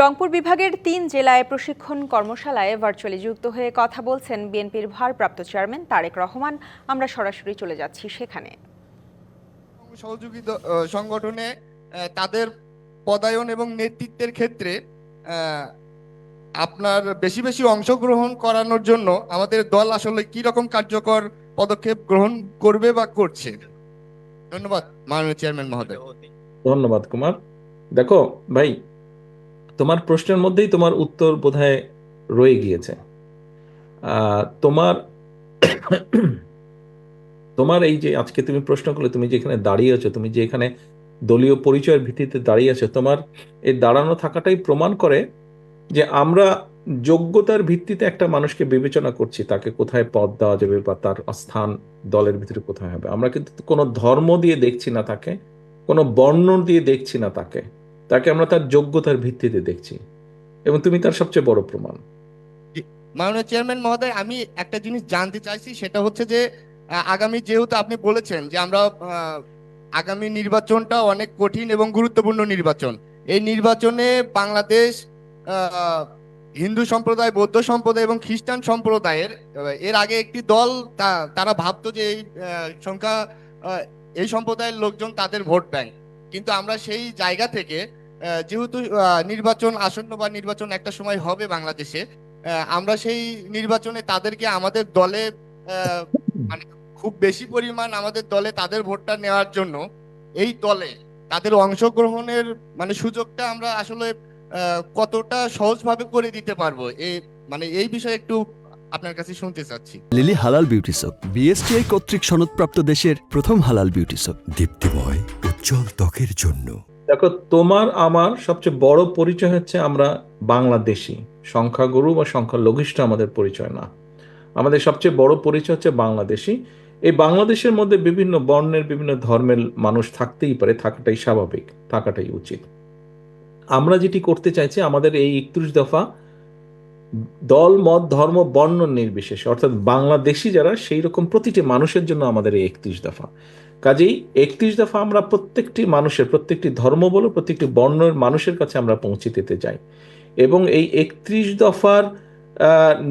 রংপুর বিভাগের তিন জেলায় প্রশিক্ষণ কর্মশালায় ভার্চুয়ালি যুক্ত হয়ে কথা বলছেন বিএনপির ভারপ্রাপ্ত চেয়ারম্যান তারেক রহমান। আমরা সরাসরি চলে যাচ্ছি সেখানে। সহযোগী সংগঠনে তাদের পদায়ন এবং নেতৃত্বের ক্ষেত্রে আপনার বেশি বেশি অংশগ্রহণ করানোর জন্য আমাদের দল আসলে কি রকম কার্যকর পদক্ষেপ গ্রহণ করবে বা করছে? ধন্যবাদ মাননীয় চেয়ারম্যান মহোদয়। ধন্যবাদ কুমার। দেখো ভাই তোমার প্রশ্নের মধ্যেই তোমার উত্তর বোধহয় রয়ে গিয়েছে। তোমার তোমার এই যে আজকে তুমি প্রশ্ন করলে, তুমি যেখানে দাঁড়িয়ে আছো, তুমি যে এখানে দলীয় পরিচয়ের ভিত্তিতে দাঁড়িয়ে আছো, তোমার এই দাঁড়ানো থাকাটাই প্রমাণ করে যে আমরা যোগ্যতার ভিত্তিতে একটা মানুষকে বিবেচনা করছি, তাকে কোথায় পদ দেওয়া যাবে বা তার স্থান দলের ভিতরে কোথায় হবে। আমরা কিন্তু কোনো ধর্ম দিয়ে দেখছি না তাকে, কোনো বর্ণ দিয়ে দেখছি না তাকে। তাকে আমরা তার যোগ্যতার ভিত্তিতে দেখছি। এবং তুমি তার সবচেয়ে বড় প্রমাণ। মাননীয় চেয়ারম্যান মহোদয়, আমি একটা জিনিস জানতে চাইছি, সেটা হচ্ছে যে আগামী যেহেতু আপনি বলেছেন যে, আমরা আগামী নির্বাচনটা অনেক কঠিন এবং গুরুত্বপূর্ণ নির্বাচন। এই নির্বাচনে বাংলাদেশ হিন্দু সম্প্রদায়, বৌদ্ধ সম্প্রদায় এবং খ্রিস্টান সম্প্রদায়ের এর আগে একটি দল তারা ভাবতো যে এই সংখ্যা এই সম্প্রদায়ের লোকজন তাদের ভোট ব্যাংক। কিন্তু আমরা সেই জায়গা থেকে যেহেতু নির্বাচন, আসন্ন বা নির্বাচন একটা সময় হবে বাংলাদেশে আমরা সেই নির্বাচনে তাদেরকে আমাদের দলে মানে খুব বেশি পরিমাণ আমাদের দলে তাদের ভোটটা নেওয়ার জন্য এই দলে তাদের অংশগ্রহণের মানে সুযোগটা আমরা আসলে কতটা সহজভাবে করে দিতে পারব এই মানে এই বিষয়ে একটু আপনার কাছে শুনতে চাচ্ছি। লিলি হালাল বিউটি সোপ, বিএসটিআই কর্তৃক সনদপ্রাপ্ত দেশের প্রথম হালাল বিউটি সোপ, দীপ্তিময়। উজ্জ্বল ত্বকের জন্য। দেখো, তোমার, আমার সবচেয়ে বড় পরিচয় হচ্ছে আমরা বাংলাদেশি। সংখ্যাগুরু বা সংখ্যালঘিষ্ঠ আমাদের পরিচয় না। আমাদের সবচেয়ে বড় পরিচয় হচ্ছে বাংলাদেশি। এই বাংলাদেশের মধ্যে বিভিন্ন বর্ণের, বিভিন্ন ধর্মের মানুষ থাকতেই পারে, থাকাটাই স্বাভাবিক, থাকাটাই উচিত। আমরা যেটি করতে চাইছি, আমাদের এই একত্রিশ দফা দল, মত, ধর্ম, বর্ণ নির্বিশেষে, অর্থাৎ বাংলাদেশি যারা, সেই রকম প্রতিটি মানুষের জন্য আমাদের এই একত্রিশ দফা। কাজেই একত্রিশ দফা আমরা প্রত্যেকটি মানুষের, প্রত্যেকটি ধর্ম বলো, প্রত্যেকটি বর্ণের মানুষের কাছে আমরা পৌঁছে দিতে চাই। এবং এই একত্রিশ দফার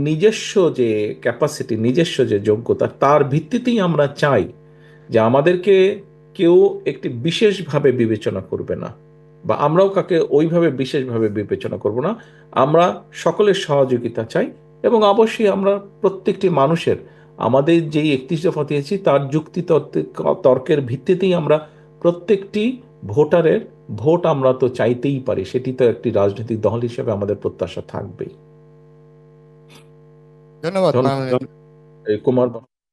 নিজস্ব যে ক্যাপাসিটি নিজস্ব যে যোগ্যতা, তার ভিত্তিতেই আমরা চাই যে আমাদেরকে কেউ একটি বিশেষভাবে বিবেচনা করবে না বা আমরাও কাকে ওইভাবে বিশেষভাবে বিবেচনা করব না। আমরা সকলের সহযোগিতা চাই এবং অবশ্যই আমরা প্রত্যেকটি মানুষের আমাদের যেই একত্রিশ দফা দিয়েছি তার যুক্তি তর্ক- তর্কের ভিত্তিতেই আমরা প্রত্যেকটি ভোটারের ভোট আমরা তো চাইতেই পারি। সেটি তো একটি রাজনৈতিক দল হিসেবে আমাদের প্রত্যাশা থাকবেই। ধন্যবাদ কুমার